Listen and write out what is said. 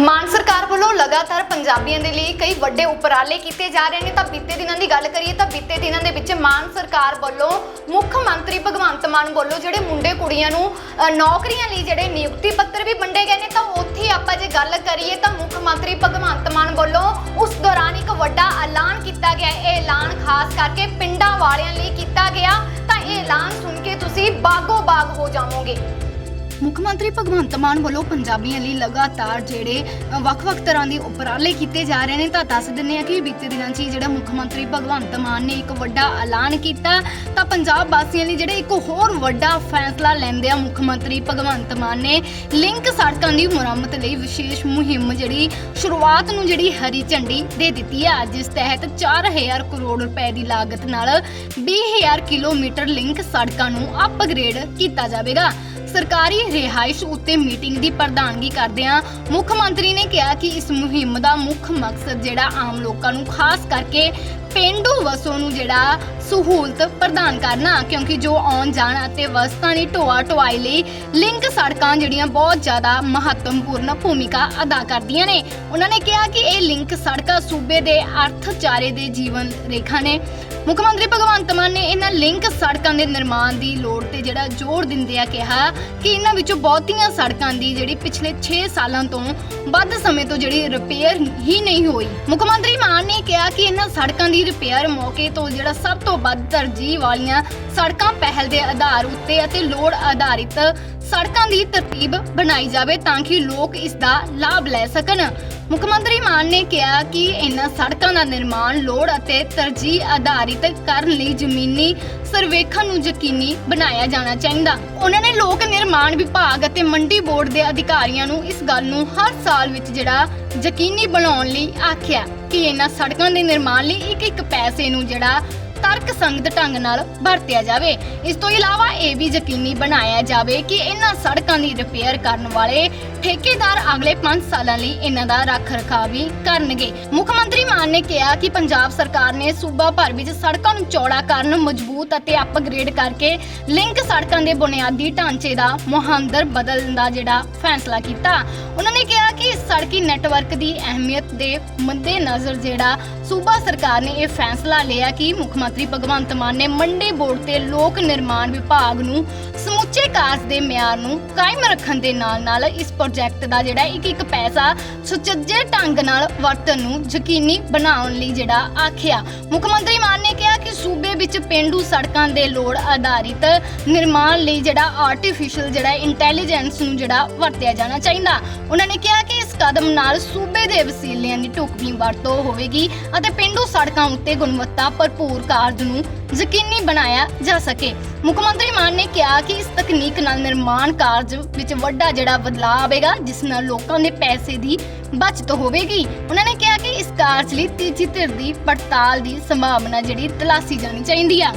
ਮਾਨ ਸਰਕਾਰ ਵੱਲੋਂ ਲਗਾਤਾਰ ਪੰਜਾਬੀਆਂ ਦੇ ਲਈ ਕਈ ਵੱਡੇ ਉਪਰਾਲੇ ਕੀਤੇ ਜਾ ਰਹੇ ਨੇ। ਤਾਂ ਬੀਤੇ ਦਿਨਾਂ ਦੀ ਗੱਲ ਕਰੀਏ ਤਾਂ ਬੀਤੇ ਦਿਨਾਂ ਦੇ ਵਿੱਚ ਮਾਨ ਸਰਕਾਰ ਵੱਲੋਂ ਮੁੱਖ ਮੰਤਰੀ ਭਗਵੰਤ ਮਾਨ ਵੱਲੋਂ ਜਿਹੜੇ ਮੁੰਡੇ ਕੁੜੀਆਂ ਨੂੰ ਅ, ਨੌਕਰੀਆਂ ਲਈ ਜਿਹੜੇ ਨਿਯੁਕਤੀ ਪੱਤਰ ਵੀ ਵੰਡੇ ਗਏ ਨੇ ਤਾਂ ਉੱਥੇ ਆਪਾਂ ਜੇ ਗੱਲ ਕਰੀਏ ਤਾਂ ਮੁੱਖ ਮੰਤਰੀ ਭਗਵੰਤ ਮਾਨ ਵੱਲੋਂ ਉਸ ਦੌਰਾਨ ਇੱਕ ਵੱਡਾ ਐਲਾਨ ਕੀਤਾ ਗਿਆ। ਇਹ ਐਲਾਨ ਖਾਸ ਕਰਕੇ ਪਿੰਡਾਂ ਵਾਲਿਆਂ ਲਈ ਕੀਤਾ ਗਿਆ। ਤਾਂ ਇਹ ਐਲਾਨ ਸੁਣ ਕੇ ਤੁਸੀਂ ਬਾਗੋ ਬਾਗ ਹੋ ਜਾਵੋਗੇ। ਮੁੱਖ ਮੰਤਰੀ ਭਗਵੰਤ ਮਾਨ ਵੱਲੋਂ ਪੰਜਾਬੀਆਂ ਲਈ ਲਗਾਤਾਰ ਜਿਹੜੇ ਵੱਖ-ਵੱਖ ਤਰ੍ਹਾਂ ਦੇ ਉਪਰਾਲੇ ਕੀਤੇ ਜਾ ਰਹੇ ਨੇ, ਤਾਂ ਦੱਸ ਦਿੰਦੇ ਆ ਕਿ ਬੀਤੇ ਦਿਨਾਂ 'ਚ ਹੀ ਜਿਹੜਾ ਮੁੱਖ ਮੰਤਰੀ ਭਗਵੰਤ ਮਾਨ ਨੇ ਇੱਕ ਵੱਡਾ ਐਲਾਨ ਕੀਤਾ। ਤਾਂ ਪੰਜਾਬ ਵਾਸੀਆਂ ਲਈ ਜਿਹੜੇ ਇੱਕ ਹੋਰ ਵੱਡਾ ਫੈਸਲਾ ਲੈਂਦੇ ਆ ਮੁੱਖ ਮੰਤਰੀ ਭਗਵੰਤ ਮਾਨ ਨੇ ਲਿੰਕ ਸੜਕਾਂ ਦੀ ਮੁਰੰਮਤ ਲਈ ਵਿਸ਼ੇਸ਼ ਮੁਹਿੰਮ ਜਿਹੜੀ ਸ਼ੁਰੂਆਤ ਨੂੰ ਜਿਹੜੀ ਹਰੀ ਝੰਡੀ ਦੇ ਦਿੱਤੀ ਆ। ਜਿਸ ਤਹਿਤ 4000 ਕਰੋੜ ਰੁਪਏ ਦੀ ਲਾਗਤ ਨਾਲ 20000 ਕਿਲੋਮੀਟਰ ਲਿੰਕ ਸੜਕਾਂ ਨੂੰ ਅਪਗ੍ਰੇਡ ਕੀਤਾ ਜਾਵੇਗਾ। ਸਰਕਾਰੀ ਰਿਹਾਇਸ਼ ਉੱਤੇ ਮੀਟਿੰਗ ਦੀ ਪ੍ਰਧਾਨਗੀ ਕਰਦਿਆਂ ਮੁੱਖ ਮੰਤਰੀ ਨੇ ਕਿਹਾ ਕਿ ਇਸ ਮੁਹਿੰਮ ਦਾ ਮੁੱਖ ਮਕਸਦ ਜਿਹੜਾ ਆਮ ਲੋਕਾਂ ਨੂੰ, ਖਾਸ ਕਰਕੇ ਪਿੰਡੂ ਵਸੋਂ ਨੂੰ ਜਿਹੜਾ ਸਹੂਲਤ ਪ੍ਰਦਾਨ ਕਰਨਾ, ਕਿਉਂਕਿ ਜੋ ਆਉਣ ਜਾਣ ਅਤੇ ਵਸਤਾਂ ਦੀ ਢੋਆ ਢੁਆਈ ਲਈ ਲਿੰਕ ਸੜਕਾਂ ਜਿਹੜੀਆਂ ਬਹੁਤ ਜ਼ਿਆਦਾ ਮਹੱਤਵਪੂਰਨ ਭੂਮਿਕਾ ਅਦਾ ਕਰਦੀਆਂ ਨੇ। ਉਹਨਾਂ ਨੇ ਕਿਹਾ ਕਿ ਇਹ ਲਿੰਕ ਸੜਕਾਂ ਸੂਬੇ ਦੇ ਅਰਥਚਾਰੇ ਦੇ ਜੀਵਨ ਰੇਖਾ ਨੇ। ਮੁੱਖ ਮੰਤਰੀ ਭਗਵੰਤ ਮਾਨ ਨੇ ਇਹਨਾਂ ਲਿੰਕ ਸੜਕਾਂ ਦੇ ਨਿਰਮਾਣ ਦੀ ਲੋੜ ਤੇ ਜਿਹੜਾ ਜ਼ੋਰ ਦਿੰਦੇ ਆ ਕਿਹਾ ਕਿ ਇਹਨਾਂ ਵਿੱਚੋਂ ਬਹੁਤੀਆਂ ਸੜਕਾਂ ਦੀ ਜਿਹੜੀ ਪਿਛਲੇ 6 ਸਾਲਾਂ ਤੋਂ ਵੱਧ ਸਮੇਂ ਤੋਂ ਜਿਹੜੀ ਰਿਪੇਅਰ ਹੀ ਨਹੀਂ ਹੋਈ। ਮੁੱਖ ਮੰਤਰੀ ਮਾਨ ਨੇ ਕਿਹਾ ਕਿ ਇਹਨਾਂ ਸੜਕਾਂ ਦੀ ਰਿਪੇਅਰ ਮੌਕੇ ਤੋਂ ਜਿਹੜਾ ਸਭ ਤੋਂ ਵੱਧ ਤਰਜੀਹ ਵਾਲੀਆਂ ਸੜਕਾਂ ਪਹਿਲ ਦੇ ਆਧਾਰ ਉੱਤੇ ਅਤੇ ਲੋੜ ਆਧਾਰਿਤ ਸੜਕਾਂ ਦੀ ਤਰਤੀਬ ਬਣਾਈ ਜਾਵੇ ਤਾਂ ਕਿ ਲੋਕ ਇਸ ਦਾ ਲਾਭ ਲੈ ਸਕਣ। ਮੁੱਖ ਮੰਤਰੀ ਮਾਨ ਨੇ ਕਿਹਾ ਕਿ ਇਹਨਾਂ ਸੜਕਾਂ ਦਾ ਨਿਰਮਾਣ, ਲੋੜ ਅਤੇ ਤਰਜੀਹ ਆਧਾਰਿਤ ਕਰਨ ਲਈ ਜ਼ਮੀਨੀ ਸਰਵੇਖਣ ਨੂੰ ਯਕੀਨੀ ਬਣਾਇਆ ਜਾਣਾ ਚਾਹੀਦਾ। ਉਹਨਾਂ ਨੇ ਲੋਕ ਨਿਰਮਾਣ ਵਿਭਾਗ ਅਤੇ ਮੰਡੀ ਬੋਰਡ ਦੇ ਅਧਿਕਾਰੀਆਂ ਨੂੰ ਇਸ ਗੱਲ ਨੂੰ ਹਰ ਸਾਲ ਵਿੱਚ ਜਿਹੜਾ ਯਕੀਨੀ ਬਣਾਉਣ ਲਈ ਆਖਿਆ ਕਿ ਇਹਨਾਂ ਸੜਕਾਂ ਦੇ ਨਿਰਮਾਣ ਲਈ ਇੱਕ ਇੱਕ ਪੈਸੇ ਨੂੰ ਜਿਹੜਾ ਤਰਕ ਸੰਗਤ ਢੰਗ ਨਾਲ ਵਰਤਿਆ ਜਾਵੇ। ਇਸ ਤੋਂ ਇਲਾਵਾ ਇਹ ਵੀ ਯਕੀਨੀ ਬਣਾਇਆ ਜਾਵੇ ਕਿ ਇਹਨਾਂ ਸੜਕਾਂ ਦੀ ਰਿਪੇਅਰ ਕਰਨ ਵਾਲੇ ਠੇਕੇਦਾਰ ਅਗਲੇ 5 ਸਾਲਾਂ ਲਈ ਇਹਨਾਂ ਦਾ ਰੱਖ ਰਖਾਵ ਵੀ ਕਰਨਗੇ। ਮੁੱਖ ਮੰਤਰੀ ਮਾਨ ਨੇ ਕਿਹਾ ਕਿ ਪੰਜਾਬ ਸਰਕਾਰ ਨੇ ਸੂਬਾ ਭਰ ਵਿੱਚ ਸੜਕਾਂ ਨੂੰ ਚੌੜਾ ਕਰਨ, ਮਜ਼ਬੂਤ ਅਤੇ ਅਪਗ੍ਰੇਡ ਕਰਕੇ ਲਿੰਕ ਸੜਕਾਂ ਦੇ ਬੁਨਿਆਦੀ ਢਾਂਚੇ ਦਾ ਮੁਹੰਦਰ ਬਦਲਣ ਦਾ ਜਿਹੜਾ ਫੈਸਲਾ ਕੀਤਾ। ਉਹਨਾਂ ਨੇ ਕਿਹਾ ਕਿ ਸੜਕੀ ਨੈਟਵਰਕ ਦੀ ਅਹਿਮੀਅਤ ਦੇ ਮੱਦੇ ਨਜ਼ਰ ਜਿਹੜਾ ਸੂਬਾ ਸਰਕਾਰ ਨੇ ਇਹ ਫੈਸਲਾ ਲਿਆ ਕਿ ਮੁੱਖ ਮੰਤਰੀ ਭਗਵੰਤ ਮਾਨ ਨੇ ਮੰਡੀ ਬੋਰਡ ਤੇ ਲੋਕ ਨਿਰਮਾਣ ਵਿਭਾਗ ਨੂੰ ਸਮੁੱਚੇ ਕਾਰਜ ਦੇ ਮਿਆਰ ਨੂੰ ਕਾਇਮ ਰੱਖਣ ਦੇ ਨਾਲ-ਨਾਲ ਇਸ ਪ੍ਰੋਜੈਕਟ ਦਾ ਜਿਹੜਾ ਇੱਕ ਇੱਕ ਪੈਸਾ ਸੁਚੱਜੇ ਢੰਗ ਨਾਲ ਵਰਤਣ ਨੂੰ ਯਕੀਨੀ ਬਣਾਉਣ ਲਈ ਜਿਹੜਾ ਆਖਿਆ। ਮੁੱਖ ਮੰਤਰੀ ਮਾਨ ਨੇ ਕਿਹਾ ਕਿ ਸੂਬੇ ਵਿੱਚ ਪਿੰਡੂ ਸੜਕਾਂ ਦੇ ਲੋੜ ਆਧਾਰਿਤ ਨਿਰਮਾਣ ਲਈ ਜਿਹੜਾ ਆਰਟੀਫੀਸ਼ੀਅਲ ਜਿਹੜਾ ਇੰਟੈਲੀਜੈਂਸ ਨੂੰ ਜਿਹੜਾ ਵਰਤਿਆ ਜਾਣਾ ਚਾਹੀਦਾ। ਉਹਨਾਂ ਨੇ ਕਿਹਾ ਕਿ ਇਸ ਕਦਮ ਨਾਲ ਸੂਬੇ ਦੇ ਵਸੀਲਿਆਂ ਦੀ ਢੁਕਵੀਂ ਵਰਤੋਂ ਹੋਵੇਗੀ ਅਤੇ ਪਿੰਡੂ ਸੜਕਾਂ ਉੱਤੇ ਗੁਣਵੱਤਾ ਭਰਪੂਰ ਕਾਰਜ ਨੂੰ ਯਕੀਨੀ ਬਣਾਇਆ ਜਾ ਸਕੇ। ਮੁੱਖ ਮੰਤਰੀ ਮਾਨ ਨੇ ਕਿਹਾ ਕਿ ਇਸ ਤਕਨੀਕ ਨਾਲ ਨਿਰਮਾਣ ਕਾਰਜ ਵਿੱਚ ਵੱਡਾ ਜਿਹੜਾ ਬਦਲਾਅ ਆਵੇਗਾ, ਜਿਸ ਨਾਲ ਲੋਕਾਂ ਦੇ ਪੈਸੇ ਦੀ ਬਚਤ ਹੋਵੇਗੀ। ਉਹਨਾਂ ਨੇ ਕਿਹਾ ਇਸ ਕਾਰਜ ਲਈ ਤੀਜੀ ਧਿਰ ਦੀ ਪੜਤਾਲ ਦੀ ਸੰਭਾਵਨਾ ਜਿਹੜੀ ਤਲਾਸੀ ਜਾਣੀ ਚਾਹੀਦੀ ਆ।